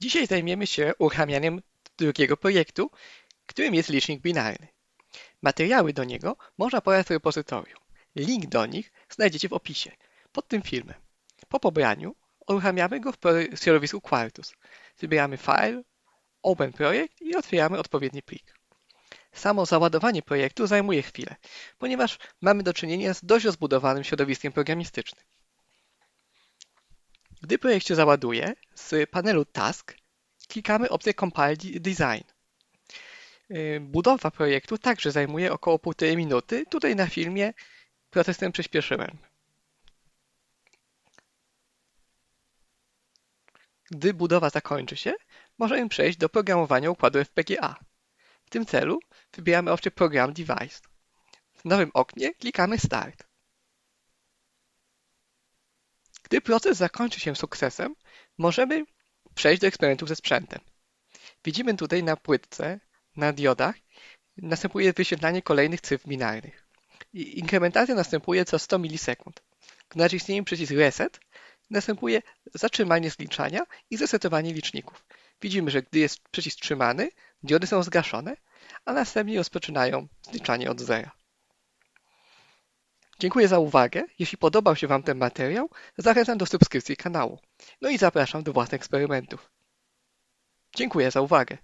Dzisiaj zajmiemy się uruchamianiem drugiego projektu, którym jest licznik binarny. Materiały do niego można pobrać w repozytorium. Link do nich znajdziecie w opisie pod tym filmem. Po pobraniu uruchamiamy go w środowisku Quartus. Wybieramy File, Open Projekt i otwieramy odpowiedni plik. Samo załadowanie projektu zajmuje chwilę, ponieważ mamy do czynienia z dość rozbudowanym środowiskiem programistycznym. Gdy projekt się załaduje, z panelu Task klikamy opcję Compile Design. Y, budowa projektu także zajmuje około półtorej minuty. Tutaj na filmie proces ten przyspieszyłem. Gdy budowa zakończy się, możemy przejść do programowania układu FPGA. W tym celu wybieramy opcję Program Device. W nowym oknie klikamy Start. Gdy proces zakończy się sukcesem, możemy przejść do eksperymentów ze sprzętem. Widzimy tutaj na płytce, na diodach, następuje wyświetlanie kolejnych cyfr binarnych. Inkrementacja następuje co 100 milisekund. Gdy naciśniemy przycisk Reset, następuje zatrzymanie zliczania i zresetowanie liczników. Widzimy, że gdy jest przycisk trzymany, diody są zgaszone, a następnie rozpoczynają zliczanie od zera. Dziękuję za uwagę. Jeśli podobał się Wam ten materiał, zachęcam do subskrypcji kanału. No i zapraszam do własnych eksperymentów. Dziękuję za uwagę.